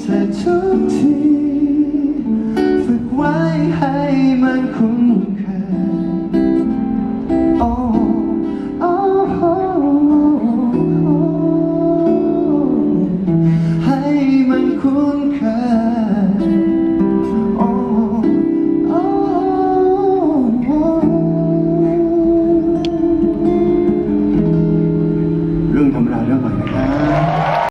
เธอทุกทีฝึกไว้ให้มันคุ้นเคยโอ้โอ้ให้มันคุ้นเคยโอ้โอ้เรื่องธรรมดาเรื่องอะไร